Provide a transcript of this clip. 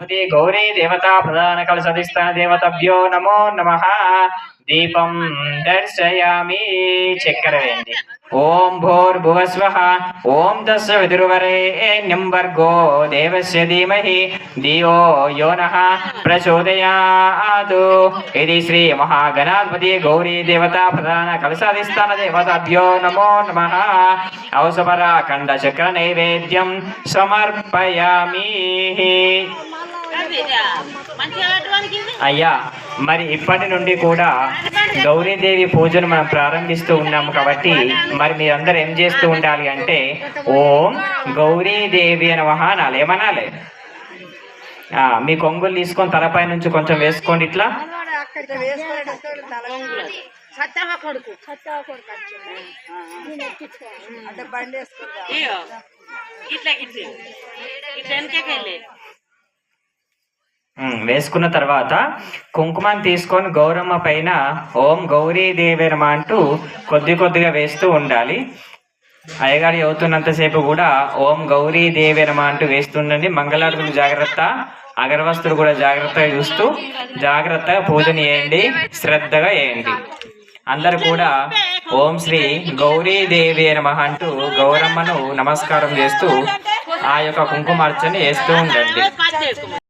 గణపతి గౌరీ దేవతా ప్రధాన కలసధిష్టాన దేవతభ్యో నమో నమ దీపం దర్శయామి చక్కెర వేయండి ఓం భూర్భువస్వ ఓం తస్య విదుర్వరేణ్యం వర్గో దేవస్య ధీమహి ధియో యో నః ప్రచోదయాతు ఇది శ్రీ మహాగణాధిపతి గౌరీ దేవతా ప్రధాన కలసాధిష్టాన దేవతాభ్యో నమో నమ ఔసపరాఖండ చక్ర నైవేద్యం సమర్పయామి అయ్యా మరి ఇప్పటి నుండి కూడా గౌరీదేవి పూజను మనం ప్రారంభిస్తూ ఉన్నాము కాబట్టి మరి మీరందరూ ఏం చేస్తూ ఉండాలి అంటే ఓం గౌరీదేవి అని అనాలి. ఏమనాలి? ఆ, మీ కొంగులు తీసుకొని తలపై నుంచి కొంచెం వేసుకోండి ఇట్లా. ఇట్లా ఇట్లా వేసుకున్న తర్వాత కుంకుమని తీసుకొని గౌరమ్మ పైన ఓం గౌరీదేవి నమ అంటూ కొద్ది కొద్దిగా వేస్తూ ఉండాలి. అయ్యగారి అవుతున్నంతసేపు కూడా ఓం గౌరీదేవి నమ అంటూ వేస్తుండండి. మంగళాడుగులు జాగ్రత్త అగరవస్తులు కూడా జాగ్రత్తగా చూస్తూ జాగ్రత్తగా పూజను చేయండి శ్రద్ధగా చేయండి. అందరు కూడా ఓం శ్రీ గౌరీదేవి నమ అంటూ గౌరమ్మను నమస్కారం చేస్తూ ఆ యొక్క కుంకుమార్చన చేస్తూ ఉండండి.